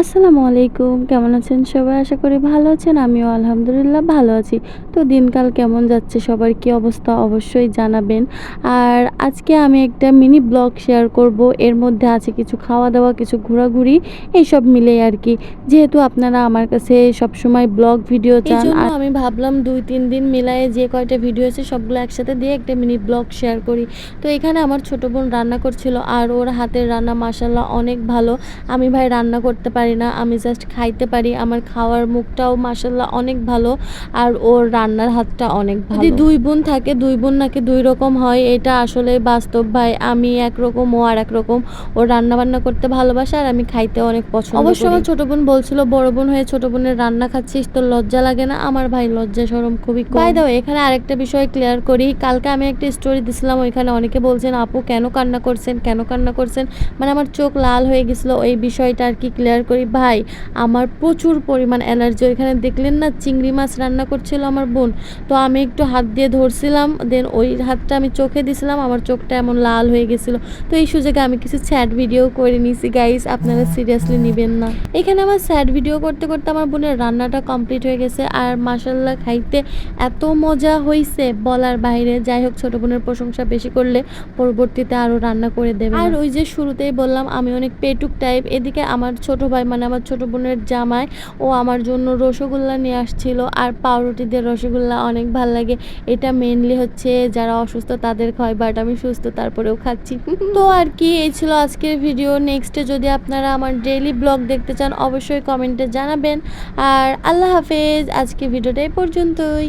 আসসালামু আলাইকুম কেমন আছেন সবাই? আশা করি ভালো আছেন আমিও আলহামদুলিল্লাহ ভালো আছি। তো দিনকাল কেমন যাচ্ছে সবার কি অবস্থা অবশ্যই জানাবেন। আর আজকে আমি একটা মিনি ব্লগ শেয়ার করব। এর মধ্যে আছে কিছু খাওয়া দাওয়া কিছু ঘোরাঘুরি এইসব মিলে আর কি। যেহেতু আপনারা আমার কাছে সব সময় ব্লগ ভিডিও চান আর আমি ভাবলাম দুই তিন দিন মিলায়ে যে কয়টা ভিডিও আছে সবগুলো একসাথে দিয়ে একটা মিনি ব্লগ শেয়ার করি। তো এখানে আমার ছোট বোন রান্না করছিল আর ওর হাতের রান্না মাসাল্লাহ অনেক ভালো। আমি ভাই রান্না করতে পারি না আমি জাস্ট খাইতে পারি। আমার খাওয়ার মুখটাও মাসাল্লাহ অনেক ভালো আর ওর রান্নার হাতটা অনেক ভালো। যদি দুই বোন থাকে দুই বোন নাকি দুই রকম হয় এটা আসলে বাস্তব ভাই। আমি একরকম ও আর এক রকম। ও রান্না বান্না করতে ভালোবাসে আর আমি খাইতে অনেক পছন্দ অবশ্য আমার ছোট বোন বলছিল বড় বোন হয়ে ছোট বোনের রান্না খাচ্ছিস তোর লজ্জা লাগে না? আমার ভাই লজ্জা সরম খুবই বাই দাও এখানে আরেকটা বিষয় ক্লিয়ার করি। কালকে আমি একটা স্টোরি দিছিলাম ওইখানে অনেকে বলছেন আপু কেন কান্না করছেন? কেন কান্না করছেন? মানে আমার চোখ লাল হয়ে গেছিল ওই বিষয়টা আর কি ক্লিয়ার করি। ভাই, আমার প্রচুর পরিমাণ অ্যালার্জি ওইখানে দেখলেন না, চিংড়ি মাছ রান্না করছিল আমার বোন। তো আমি একটু হাত দিয়ে ধরছিলাম দেন ওই হাতটা আমি চোখে দিছিলাম, আমার চোখটা এমন লাল হয়ে গেছিল। তো এই সুযোগে আমি কিছু স্যাড ভিডিও করে নিছি গাইস আপনারা সিরিয়াসলি নেবেন না। এখানে আমার স্যাড ভিডিও করতে করতে আমার বোনের রান্নাটা কমপ্লিট হয়ে গেছে, আর মাসাল্লাহ খাইতে এত মজা হয়েছে বলার বাইরে। যাই হোক, ছোট বোনের প্রশংসা বেশি করলে পরবর্তীতে আরও রান্না করে দেবে আর ওই যে শুরুতেই বললাম, আমি অনেক পেটুক টাইপ এদিকে আমার ছোট মানে আমার ছোট বোনের জামাই, ও আমার জন্য রসগোল্লা নিয়ে আসছিল। আর পাউরুটি দিয়ে রসগোল্লা অনেক ভালো লাগে। এটা মেনলি হচ্ছে যারা অসুস্থ তাদের খায় বাট আমি সুস্থ তারপরেও খাচ্ছি। তো আর কি, এই ছিল আজকের ভিডিও নেক্সটে যদি আপনারা আমার ডেইলি ব্লগ দেখতে চান, অবশ্যই কমেন্টে জানাবেন। আর আল্লাহ হাফেজ আজকে ভিডিওটা এই পর্যন্তই।